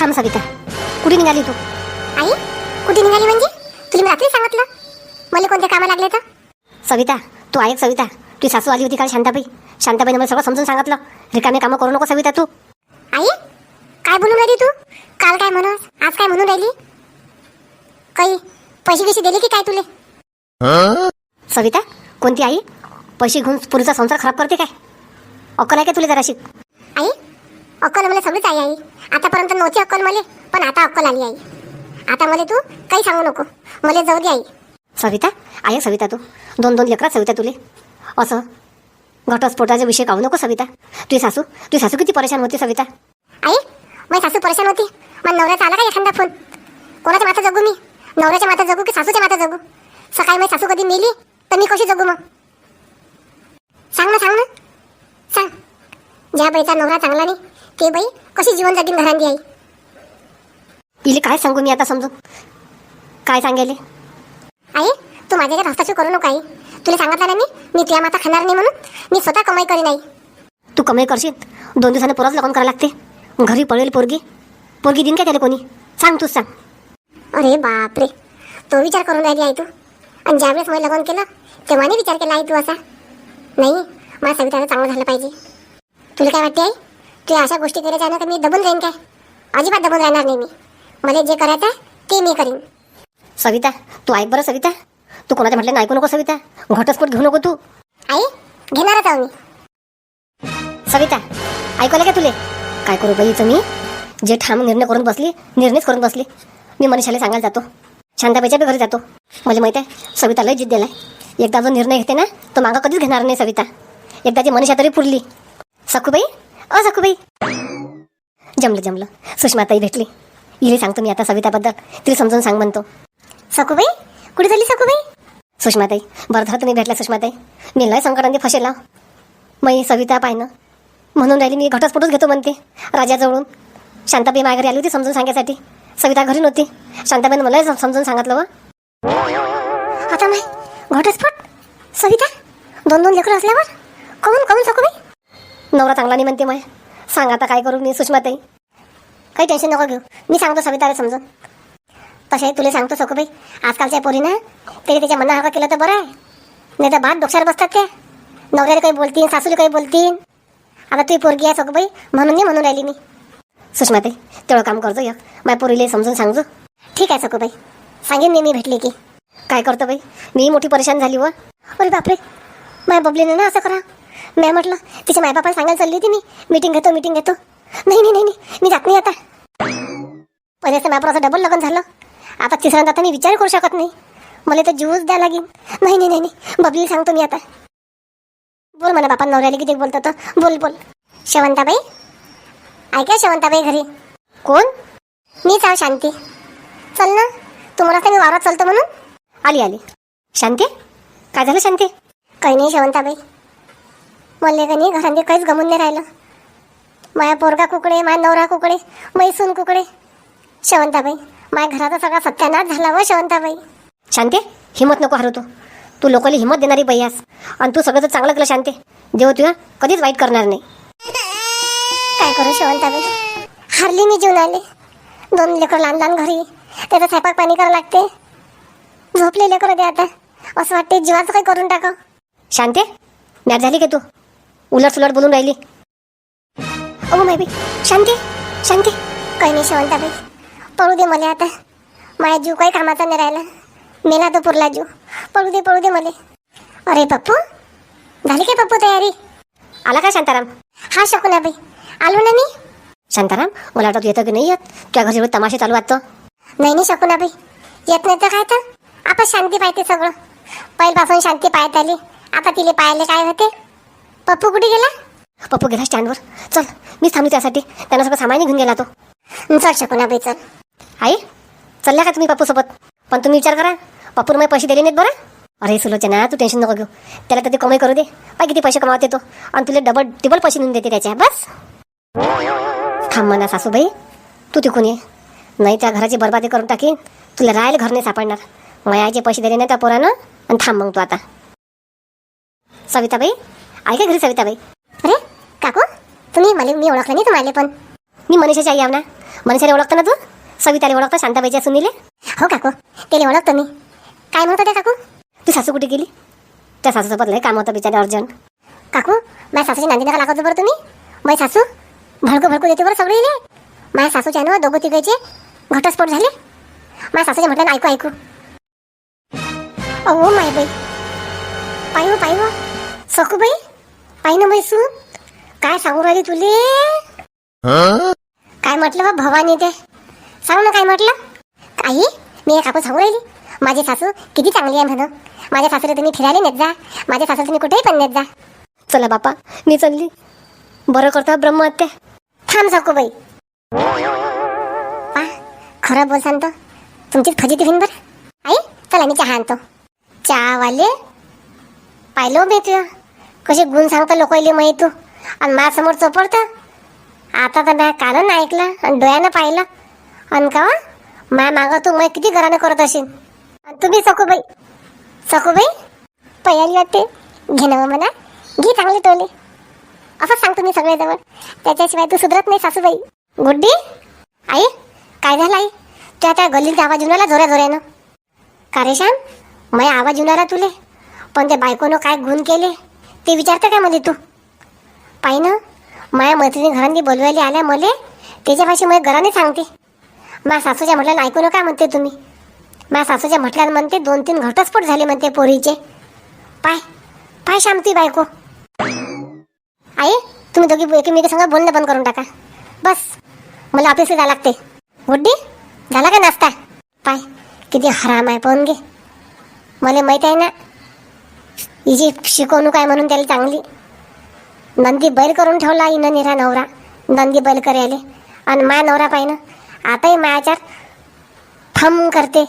थांब सविता. कुठे निघाली तू? आई कुठे निघाली म्हणजे? तुला मी रात्री सांगितलं. मला कोणत्या कामा लागले तर? सविता तू ऐक सविता. तुझी सासू आली होती काल शांताबाई. शांताबाईने मला सगळं समजून सांगितलं. रिकामे कामं करू नको सविता तू. आई काय बोलून राहिली तू? काल काय म्हणस आज काय म्हणून राहिली? काही पैसे कशी दिले की काय तुले? सविता कोणती आई? पैसे घेऊन पुरीचा संसार खराब करते काय? अक्कल आहे का तुला जराशी? अक्कल मला सगळीच आई आई. आतापर्यंत नव्हती अक्कल मला पण आता अक्कल आली आई. आता मला तू काही सांगू नको. मला जाऊ दे आई. सविता आहे सविता तू. दोन दोन लेकरात सविता तुले. असं घटस्फोटाचा विषय काढू नको सविता. तुझी सासू तुझी सासू किती परेशान होती सविता. आई माझी सासू परेशान होती. मग नवऱ्याचा आला का एखादा फोन? कोणाच्या माथा जगू मी? नवऱ्याच्या माथा जगू की सासूच्या माथा जगू? सकाळी माझी सासू कधी मेली तर मी कशी जगू मग? सांग ना सांग ना. सांग. ज्या बाईचा नवरा चांगला नाही ते बाई कशी जीवन जगीन घरांदी आई? इले काय सांगू मी आता समजून काय सांगेले? आई तू माझ्याकडे हस्ताक्षर करू नको आई. तुला सांगितलं ना मी मी तुझ्या माता खाणार नाही म्हणून मी स्वतः कमाई करीन आई. तू कमाई करशील? दोन दिवसाने परत लग्न करावं लागते. घरी पडेल पोरगी. पोरगी दिन काय त्याला कोणी? सांग तूच सांग. अरे बापरे तो विचार करून राहिली आई तू. आणि ज्यावेळेस मला लग्न केलं तेव्हा नाही विचार केला आई तू असा. नाही मला सविताला चांगलं झालं पाहिजे. तुला काय वाटते आई? तू अशा गोष्टी केल्या ना तर मी दबून जाईन काय? अजिबात दबून राहणार नाही मी. मला जे करायचं आहे ते मी करीन. सविता तू ऐक बरं सविता. तू कोणाच्या म्हटलं ऐकू नको सविता. घटस्फोट घेऊ नको तू. आई घेणारच आहो मी. सविता ऐकलं का तुले? काय करू बाईचं मी? जे ठाम निर्णय करून बसली निर्णयच करून बसली. मी मनीषाला सांगायला जातो. शांताबाईच्या घरी जातो. मला माहीत आहे सविता लय जिद्द दिलाय एकदा जो निर्णय घेते ना तो मागं कधीच घेणार नाही सविता. एकदाची मनीषा तरी पुरली. सखूबाई अ सखूबाई जमलं जमलं. सुषमाताई भेटली. इले सांगतो मी आता सविताबद्दल. तिला समजून सांग म्हणतो. सखूबाई कुठे झाली सखूबाई सुषमाताई बरं झालं तुम्ही भेटल्या सुषमाताई. मी लय संकटांनी फसेला मी सविता पाहिनं. म्हणून राहिली मी घटस्फोटच घेतो म्हणते. राजाजवळून. शांताबाई माया घरी आली होती समजून सांगायसाठी. सविता घरी नव्हती. शांताबाईनं मला समजून सांगितलं व. आता नाही. घटस्फोट? सविता? दोन दोन लेकरं असल्यावर? कमून कमून सको नवरा चांगला नाही म्हणते माय. सांग आता काय करू मी सुषमाताई. काही टेन्शन नको घेऊ. मी सांगतो सविताला समजून. तसे तुला सांगतो सकोबाई आजकालच्या पोरीनं ते त्याच्या मना हका केलं तर बरं आहे. नाही तर बाद डोक्यावर बसतात त्या नवऱ्याला काही बोलतीन सासूला काही बोलतीन. आता तुझी पोरगी आहे सगळं बाई म्हणून नाही म्हणून राहिली मी. सुषमाताई तेवढं काम करतो एक. माझ्या पोरीला समजून सांगतो ठीक आहे सकोबाई सांगेन मी मी भेटली की. काय करतो बाई? मी मोठी परेशान झाली व. अरे बापरे. माझ्या बबलीनं ना असं करा. मी म्हटलं तिच्या मायबापाला सांगायला चालली होती मी. मीटिंग घेतो मीटिंग घेतो. नाही नाही नाही मी जात नाही आता. पहिल्याचं असं डबल लग्न झालं. आता तिसऱ्यांदा आता मी विचार करू शकत नाही. मला तर ज्यूस द्या लागेल. नाही नाही नाही नाही. बबलीला सांगतो मी आता. बोल मला बापा नवऱ्याला किती बोलतो तर बोल बोल. शेवंताबाई? ऐका शेवंताबाई घरी. कोण? मीच आहो शांती. चल ना. तुम्हाला तर मी वावरात चालतो म्हणून. आली आली. शांती? काय झालं शांती? काही नाही शेवंताबाई. मला का नाही घरांनी काहीच गमून नाही राहिलं. माया पोरगा कुकडे माया नवरा कुकडे मैसून कुकडे. शेवंताबाई माझ्या घराचा सगळा सत्यानाश झाला व शेवंताबाई. शांते हिंमत नको हरवतो तू. लोकांना हिंमत देणारी बाई आहेस. आणि तू सगळं तर चांगलं केलं शांते देव तुला कधीच वाईट करणार नाही. काय करू शेवंताबाई? हारली मी जीवन आले दोन लेकर लहान लहान घरी. त्याचा स्वयंपाक पाणी करावं लागते. झोपले लेकर दे आता. असं वाटते जीवाचं काही करून टाका शांते मॅच झाली का तू? उलट सुलट बोलून राहिली. ओ माय शांती शांती. काही नाही शेवंताबाई पळू दे मला आता. माझ्या जीव काही कामाचा नाही राहिला. मेला तो पुरला जीव. पळू दे पळू दे मला. अरे पप्पू झाली काय पप्पू तयारी? आला का शांताराम? हा शकुनाबाई आलो ना मी. शांताराम मला वाटत येतं की नाही येत? तुझ्या घरी एवढे तमाशे चालू वाटतो नाही नाही शकुनाबाई येत नाही तर काय तर? आपण शांती पाहते सगळं. पहिल्यापासून शांती पाहत आली. आता तिले पाहायला काय होते? पप्पू कुठे गेला? पप्पू गेला स्टँडवर. चल मीच थांबली त्यासाठी. त्यांना सगळं सामान घेऊन गेला तो. चल शकुनाबाई चल. आई चालल्या का तुम्ही पप्पूसोबत पण तुम्ही विचार करा. पप्पून मला पैसे दिले नाहीत बरं? अरे सुलोचना तू टेन्शन नको घेऊ. त्याला तर ते कमाई करू दे. पाय किती पैसे कमावते तो. आणि तुला डबल टिबल पैसे देऊन देते त्याच्या बस. थांब म्हणा सासूबाई. तू तिकून ये. नाही त्या घराची बरबादी करून टाकीन. तुला राहायला घर नाही सापडणार. मग आईचे पैसे दिले नाही त्या पोरानं. आणि थांब मग तू आता. सविताबाई ऐका घरी सविताबाई? अरे काकू तुम्ही मला मी ओळखलं नाही तुम्हाला पण. मी मनीषाची आई आव ना. मनीषाला ओळखतो ना तू? सविताला ओळखतो शांताबाईच्या सुनीले? हो काकू. त्याला ओळखतो मी. काय म्हणत होते काकू? तू सासू कुठे गेली? त्या सासूसोबत लय काम होतं बिचारे अर्जंट काकू माझ्या सासूची नांदी नका लागतो बरं तुम्ही? माझी सासू भडकू भडकू देते बरं सगळे इले. माझ्या सासूच्या ना दोघं तिघायचे घटस्फोट झाले. माझ्या सासूच्या म्हटलं ऐकू ऐकू. अहो माय बाई. पायू हो, पायू पायू हो. सकूबाई पायी ना बाई काय सांगू राहिली तुले? काय म्हटलं बा? भवानी ते सांग ना काय म्हटलं? आई मी एक आपण सांगू राहिली. माझी सासू किती चांगली आहे म्हणून. माझ्या सासूला तुम्ही फिरायला नेत जा. माझ्या सासूला तुम्ही कुठेही पण नेत जा. चला बापा मी चालली. बरं करता ब्रह्महत्या. थांब सकूबाई पा खरं बोल सांगतो. तुमचीच फजिती होईन बरं. आई चला मी चहा आणतो. चहावाले. पाहिलो बे कसे गुण सांगतो लोकायले माहीत तू? आणि माझ्यासमोर चोपडतं आता तर मी कानं ऐकलं आणि डोळ्यानं पाहिलं. आणि का हो? माया मागं तू मग किती घरानं करत असेल? आणि तुम्ही सखूबाई? सखूबाई? पयाली वाटते. घे हो म्हणा. घे चांगले टोले असं सांगतो मी सगळ्याजवळ. त्याच्याशिवाय तू सुधरत नाही सासूबाई. गुड्डी? आई काय झालं आई? त्या त्या गल्लीचा आवाज येऊन आला जोऱ्या जोऱ्यानं. का रे श्याम? आवाज येऊन आला तुले. पण त्या बायकोनं काय गुण केले? ते विचारतं काय मध्ये तू? पाय ना माया मैत्रिणी घरांनी बोलवायला आल्या मले त्याच्यापाशी मला घराने सांगते. माझ्या सासूच्या म्हटल्यानं ऐकू नका म्हणते तुम्ही. माझ्या सासूच्या म्हटल्यानं म्हणते दोन तीन घटस्फोट झाले म्हणते पोरीचे. पाय पाय श्याम ती बायको. आई तुम्ही दोघी एकमेकी संग बोलणं बंद करून टाका. बस मला ऑफिसला जावं लागते. गुड्डी झाला का नाश्ता? पाय किती हराम आहे पाहून घे. मला माहीत आहे ना हिची शिकवणूक आहे म्हणून त्याला चांगली. नंदी बैल करून ठेवला हिनं निरा नवरा. नंदी बैल करायले आणि माया नवरा पाहिनं. आताही मायाच्या थम करते.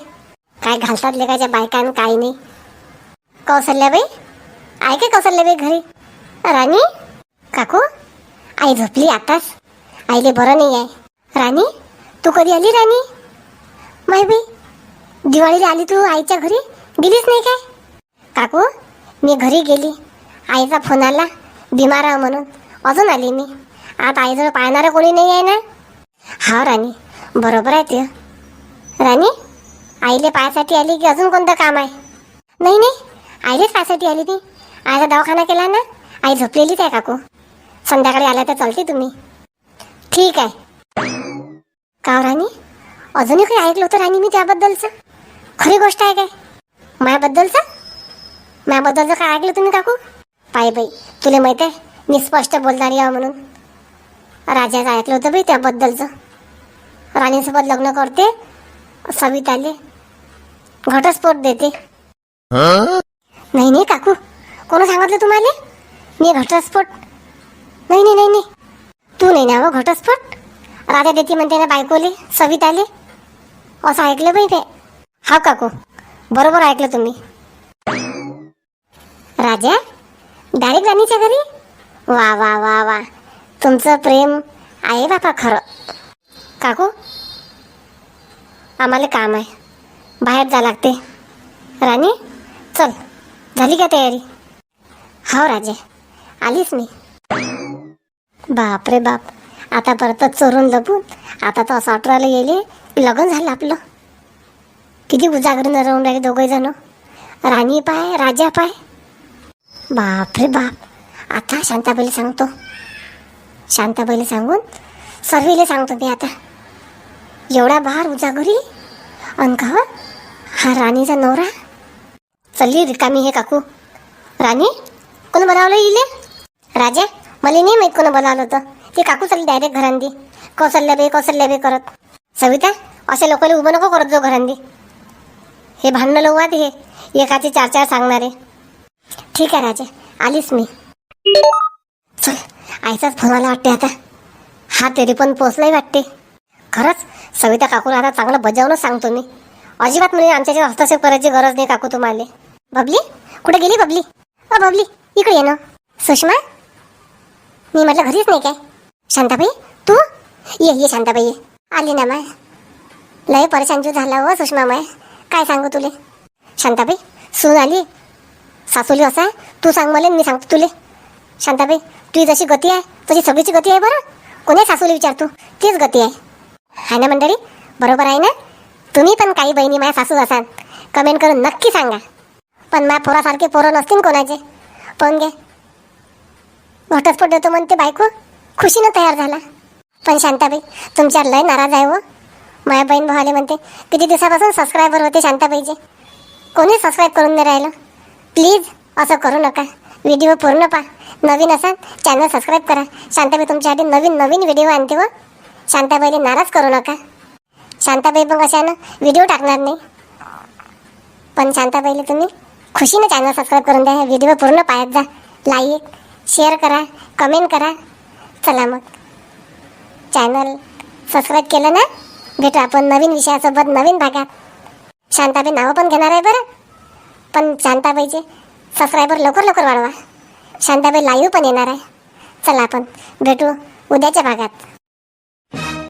काय घालतात लेकाच्या बायकान काय नाही. कौसल्याबाई आहे का कौशल्याबाई घरी? राणी? काकू? आई झोपली आताच. आईले बरं नाही आहे. राणी? तू कधी आली राणी? माय बाई दिवाळीला आली तू आईच्या घरी? गेलीच नाही काय? काकू? मी घरी गेली. आईचा फोन आला. बिमार आहे म्हणून. अजून आली मी. आता आईजवळ पाहणारं कोणी नाही आहे ना? हा राणी. बरोबर आहे ते. राणी आईले पायासाठी आली की अजून कोणतं काम आहे? नाही नाही. आईलेच पायासाठी आली ती. आईचा दवाखाना केला ना? आई झोपलेलीच आहे काकू. संध्याकाळी आल्या तर चालते तुम्ही. ठीक आहे. का हो राणी? अजूनही काही ऐकलं होतं राणी मी त्याबद्दलचं? खरी गोष्ट आहे काय? माझ्याबद्दलचं मायाबद्दलचं काय ऐकलं तुम्ही काकू? पाय बाई तुला माहीत आहे मी स्पष्ट बोलणारी आहे म्हणून. राजाचं ऐकलं होतं बाई त्याबद्दलचं. राणीसोबत लग्न करते सविताले घटस्फोट देते. नाही नाही काकू कोण सांगितलं तुम्हाला? मी घटस्फोट? नाही नाही नाही नाही. तू नाही ना हो घटस्फोट? राजा देते म्हणते ना बायकोले सविताले. असं ऐकलं बाई ते. हा काकू बरोबर ऐकलं तुम्ही. राजा डायरेक्ट राणीच्या घरी? वा वा वा वा. तुमचं प्रेम आहे बापा खरं. काकू आम्हाला काम आहे. बाहेर जा लागते. राणी चल. झाली का तयारी? हो राजे. आलीच मी. बाप रे बाप. आता परत चोरून लपून आता तर असं अठराला येईल लग्न झालं आपलं. किती उजागरण राहून राहिले दोघे जण. राणी पाय राजा पाय. बाप रे बाप. आता शांताबाईला सांगतो. शांताबाईला सांगून सर्वेला सांगतो मी आता. एवढा बाहेर उजागरी अन का हा राणीचा नवरा. चल्ली रिकामी हे काकू. राणी कोण बनवलं इले? राजा मला नाही माहीत कोण बनवलं होतं. ते काकू चालली डायरेक्ट घरांदी. कौशल्याबाई बे करत. सविता असे लोकांना उभं नको करत जो घरांदी. हे भांडणं लोवात हे. एकाचे चार चार सांगणारे. ठीक आहे राजा. आलीच मी. चल आईचाच फोन आला वाटते आता. हा तरी पण पोचलाही वाटते. खरंच सविता काकूला आता चांगलं बजावूनच सांगतो मी. अजिबात म्हणजे आमच्याच्या हस्तक्षेप करायची गरज नाही काकू तुम्हाला. बबली कुठे गेली बबली? अ बबली इकडे ये ना. सुषमा मी म्हटलं घरीच नाही काय? शांताबाई तू? ये ये शांताबाई ये. आली ना माय. लय परेशान झाला हो सुषमा माय. काय सांगू तुले? शांताबाई सून आली? सासूली असा तू सांग मला मी सांगतो तुले. शांताबाई तुझी जशी गती आहे तशी सगळीची गती आहे बरं. कोणी सासूली विचारतो तीच गती आहे. हाय ना मंडळी? बरोबर आहे ना? तुम्ही पण काही बहिणी माझ्या सासू असाल कमेंट करून नक्की सांगा. पण माझ्या पोरासारखे पोरं नसतील कोणाचे. पण घे. घटस्फोट देतो म्हणते बायको. खुशीनं तयार झाला. पण शांताबाई तुमच्यावर लय नाराज आहे व माझ्या बहीण भावाले म्हणते किती दिवसापासून सबस्क्रायबर होते शांताबाईचे कोणी सबस्क्राईब करून नाही राहिलं. प्लीज असं करू नका. व्हिडिओ पूर्ण पहा. नवीन असाल चॅनल सबस्क्राईब करा. शांताबाई तुमच्यासाठी नवीन नवीन व्हिडिओ आणते हो. व शांताबाईला नाराज करू नका. शांताबाई मग अशानं व्हिडिओ टाकणार नाही. पण शांताबाईला तुम्ही खुशीनं चॅनल सबस्क्राईब करून द्या. व्हिडिओ पूर्ण पाहत जा. लाईक शेअर करा. कमेंट करा. चला मग. चॅनल सबस्क्राईब केलं ना भेटू आपण नवीन विषयासोबत नवीन भागात. शांताबाई नावं पण घेणार आहे बरं. पण शांताबाईचे सबस्क्रायबर लवकर लवकर वाढवा. शांताबाई लाईव्ह पण येणार आहे. चला आपण भेटू उद्याच्या भागात.